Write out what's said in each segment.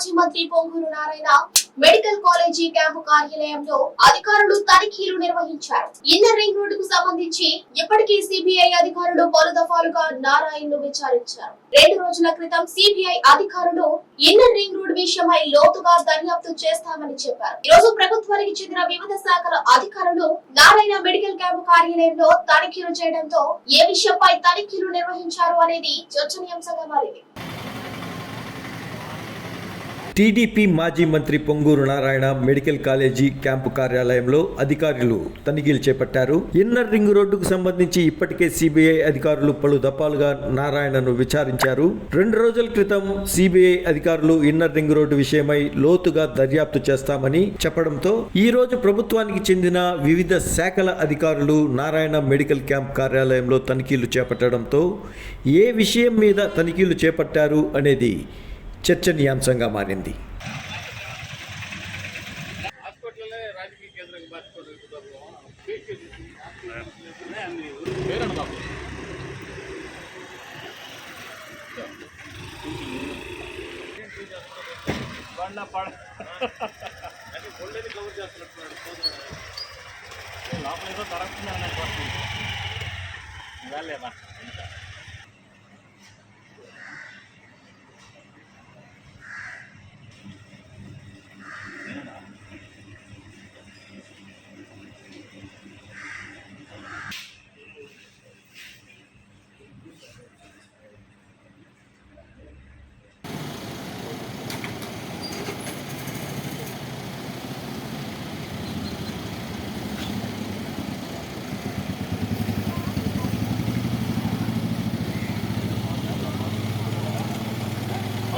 మాజీ మంత్రి Ponguru Narayana medical college camp కార్యాలయంలో అధికారులు తనిఖీలు నిర్వహించారు. ఇన్నర్ రింగ్ రోడ్డుకు సంబంధించి ఇప్పటికీ సిబిఐ అధికారులు పలు దఫాలుగా నారాయణను విచారించారు. రెండు రోజుల క్రితం సిబిఐ అధికారులు ఇన్నర్ రింగ్ రోడ్ విషయమై లోతుగా దర్యాప్తు చేస్తామని చెప్పారు. ఈ రోజు ప్రభుత్వానికి చెందిన వివిధ శాఖల అధికారులు నారాయణ మెడికల్ క్యాంపు కార్యాలయంలో తనిఖీలు చేయడంతో ఏ విషయంపై తనిఖీలు నిర్వహించారు అనేది చర్చనీయాంశంగా మారింది. టీడీపీ మాజీ మంత్రి Ponguru Narayana medical college camp కార్యాలయంలో అధికారులు తనిఖీలు చేపట్టారు. ఇన్నర్ రింగ్ రోడ్డుకు సంబంధించి ఇప్పటికే సిబిఐ అధికారులు పలు దఫాలుగా నారాయణను విచారించారు. రెండు రోజుల క్రితం సిబిఐ అధికారులు ఇన్నర్ రింగ్ రోడ్డు విషయమై లోతుగా దర్యాప్తు చేస్తామని చెప్పడంతో ఈ రోజు ప్రభుత్వానికి చెందిన వివిధ శాఖల అధికారులు నారాయణ మెడికల్ క్యాంప్ కార్యాలయంలో తనిఖీలు చేపట్టడంతో ఏ విషయం మీద తనిఖీలు చేపట్టారు అనేది చర్చనీయాంశంగా మారింది. హాస్పిటలే రాజకీయ కేంద్రంగా మార్చుకోవడం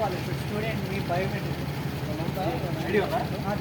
కాలేజ్ స్టూడెంట్ మీ బయోమెట్రిక్. మా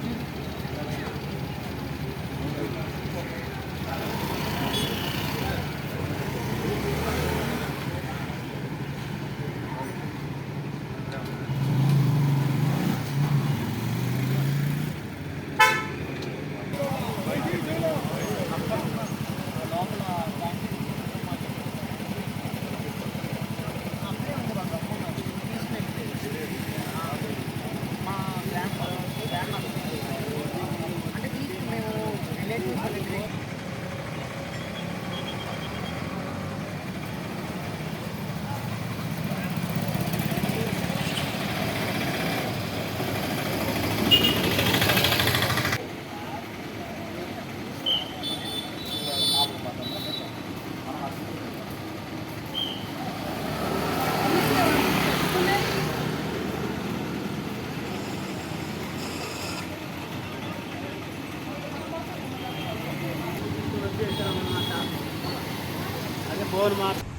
forma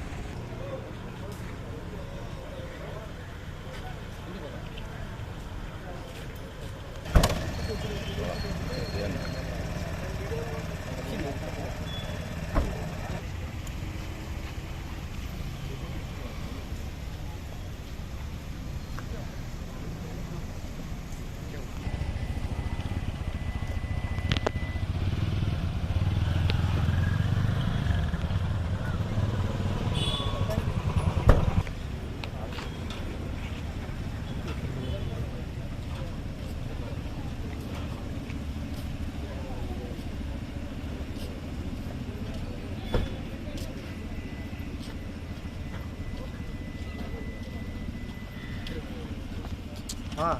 아.